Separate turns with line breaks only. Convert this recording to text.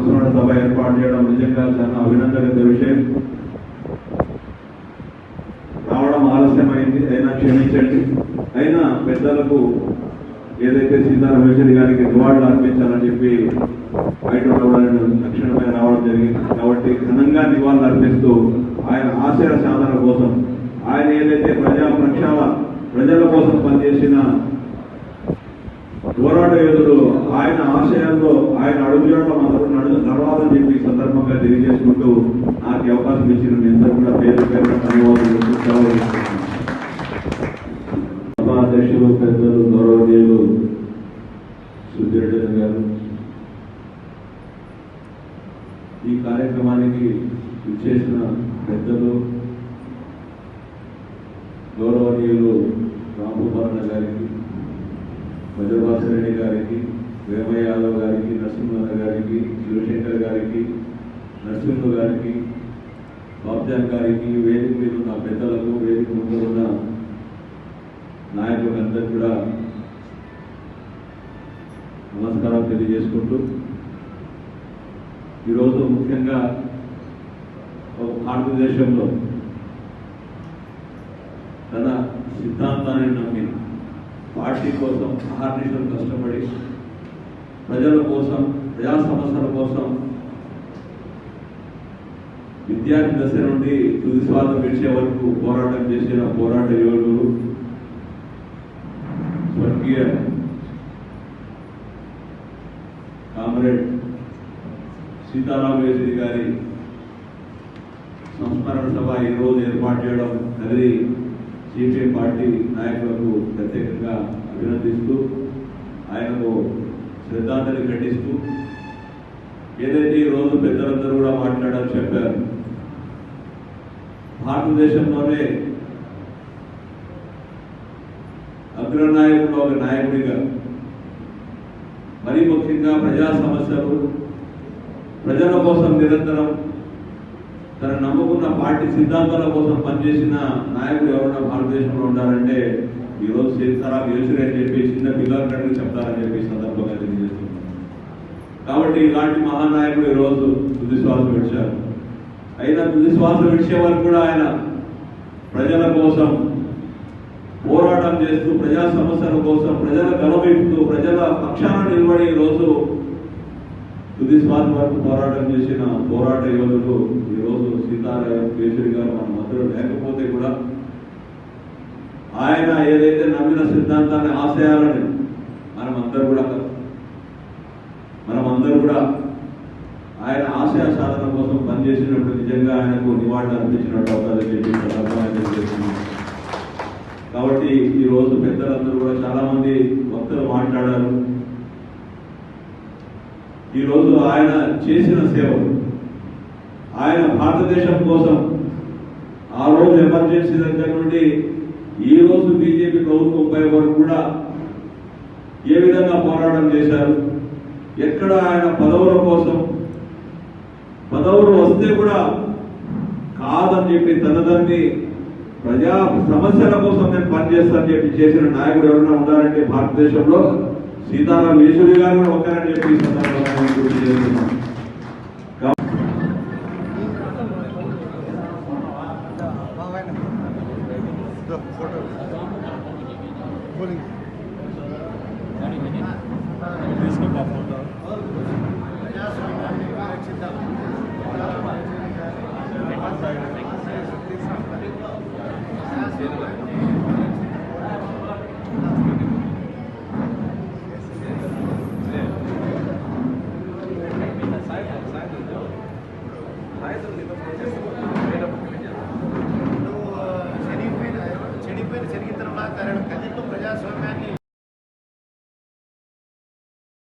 సంస్మరణ సభ ఏర్పాటు చేయడం నిజంగా చాలా అభినందన విషయం. రావడం ఆలస్యమైంది అయినా క్షమించండి. అయినా పెద్దలకు ఏదైతే సీతారామేశ్వరి గారికి నివాళులు అర్పించాలని చెప్పి బయట తక్షణమే రావడం జరిగింది. కాబట్టి ఘనంగా నివాళులు అర్పిస్తూ ఆయన ఆశయ సాధన కోసం ఆయన ఏదైతే ప్రజా ప్రక్షాళ ప్రజల కోసం పనిచేసిన పోరాట యోధుడు ఆయన ఆశయాల్లో ఆయన అడుగుజాడలో అందరూ నడు నడవాలని చెప్పి సందర్భంగా తెలియజేసుకుంటూ నాకు అవకాశం ఇచ్చిన మీ అందరూ కూడా పేరు పేరు ధన్యవాదాలు. సభాధ్యక్షులు పెద్దలు గౌరవనీయులు సుధీర్ గారు ఈ కార్యక్రమానికి విచ్చేసిన పెద్దలు గౌరవనీయులు రామభూపాలన్న గారికి మధుభాసరెడ్డి గారికి వేమయ్య యాదవ్ గారికి నరసింహన్న గారికి శివశంకర్ గారికి నరసింహ గారికి బాబ్జాన్ గారికి వేదిక మీద ఉన్న పెద్దలకు వేదిక ముందు ఉన్న నాయకులందరూ కూడా నమస్కారం తెలియజేసుకుంటూ ఈరోజు ముఖ్యంగా భారతదేశంలో తన సిద్ధాంతాన్ని నమ్మిన పార్టీ కోసం అహర్నిశలు కష్టపడి ప్రజల కోసం ప్రజా సమస్యల కోసం విద్యార్థి దశ నుండి తుది స్వార్థం విడిచే వరకు పోరాటం చేసిన పోరాట యోధులు స్వర్గీయ కామ్రేడ్ సీతారామేశ్వరి గారి సంస్మరణ సభ ఈ రోజు ఏర్పాటు చేయడం తల్లి సిపిఎం పార్టీ నాయకులకు ప్రత్యేకంగా అభినందిస్తూ ఆయనకు శ్రద్ధాంజలి ఘటిస్తూ ఏదైతే ఈ రోజు పెద్దలందరూ కూడా మాట్లాడారు చెప్పారు. భారతదేశంలోనే అగ్రనాయకుడు ఒక నాయకుడిగా మరీ ముఖ్యంగా ప్రజా సమస్యలు ప్రజల కోసం నిరంతరం తన నమ్ముకున్న పార్టీ సిద్ధాంతాల కోసం పనిచేసిన నాయకుడు ఎవరైనా భారతదేశంలో ఉండాలంటే ఈరోజు చేస్తారా యేసురే అని చెప్పి చిన్న పిల్లలకి చెప్తారని చెప్పి సందర్భంగా తెలియజేస్తున్నాను. కాబట్టి ఇలాంటి మహానాయకుడు ఈరోజు తుది శ్వాస విడిచారు. అయినా తుది శ్వాస విడిచే వరకు కూడా ఆయన ప్రజల కోసం పోరాటం చేస్తూ ప్రజా సమస్యల కోసం ప్రజల గలవెప్పుతూ ప్రజల పక్షాన నిలబడి ఈరోజు తుది శ్వాస వరకు పోరాటం చేసిన పోరాట యోధులు ఈరోజు సీతారాయ కేసరి గారు మన మధ్యలో లేకపోతే కూడా ఆయన ఏదైతే నమ్మిన సిద్ధాంతాన్ని ఆశయాలని మనం అందరూ కూడా మనం అందరూ కూడా ఆయన ఆశయ సాధన కోసం పనిచేసినప్పుడు నిజంగా ఆయనకు నివాళులు అర్పించినట్టు అవుతుందని చేసి కాబట్టి ఈ రోజు పెద్దలందరూ కూడా చాలామంది భక్తులు వక్తలు మాట్లాడారు. ఈ రోజు ఆయన చేసిన సేవలు. ఆయన భారతదేశం కోసం ఆ రోజు ఎమర్జెన్సీ దగ్గర నుండి ఈ రోజు బీజేపీ ప్రభుత్వం పై వరకు కూడా ఏ విధంగా పోరాటం చేశారు? ఎక్కడ ఆయన పదవుల కోసం పదవులు వస్తే కూడా కాదని చెప్పి తనదాన్ని ప్రజా సమస్యల కోసం నేను పనిచేస్తానని చెప్పి చేసిన నాయకుడు ఎవరైనా ఉన్నారంటే భారతదేశంలో? సీతారాం యేచూరి గారు కూడా ఒకరని చెప్పి ఈ